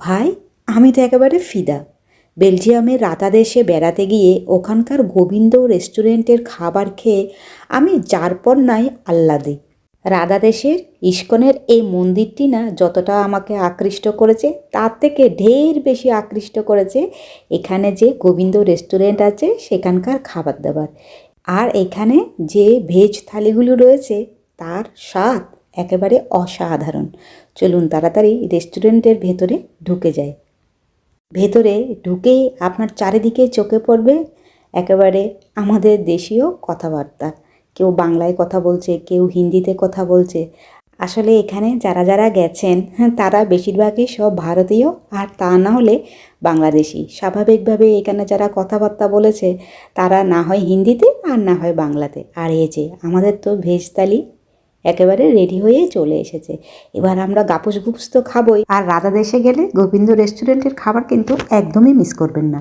ভাই, আমি তো একেবারে ফিদা। বেলজিয়ামের রাতা দেশে বেড়াতে গিয়ে ওখানকার গোবিন্দ রেস্টুরেন্টের খাবার খেয়ে আমি যার পর নাই আহ্লাদে। রাধা দেশের ইস্কনের এই মন্দিরটি না যতটা আমাকে আকৃষ্ট করেছে, তার থেকে ঢের বেশি আকৃষ্ট করেছে এখানে যে গোবিন্দ রেস্টুরেন্ট আছে, সেখানকার খাবার দাবার। আর এখানে যে ভেজ থালিগুলো রয়েছে, তার স্বাদ একেবারে অসাধারণ। চলুন তাড়াতাড়ি রেস্টুরেন্টের ভেতরে ঢুকে যায় ভেতরে ঢুকেই আপনার চারিদিকে চোখে পড়বে একেবারে আমাদের দেশীয় কথাবার্তা। কেউ বাংলায় কথা বলছে, কেউ হিন্দিতে কথা বলছে। আসলে এখানে যারা যারা গেছেন হ্যাঁ তারা বেশিরভাগই সব ভারতীয়, আর তা না হলে বাংলাদেশি। স্বাভাবিকভাবে এখানে যারা কথাবার্তা বলেছে, তারা না হয় হিন্দিতে আর না হয় বাংলাতে। আর এই যে, আমাদের তো ভেজ থালি একেবারে রেডি হয়ে চলে এসেছে। এবার আমরা গাপুস গুপুস তো খাবোই। আর রাধা দেশে গেলে গোবিন্দ রেস্টুরেন্টের খাবার কিন্তু একদমই মিস করবেন না।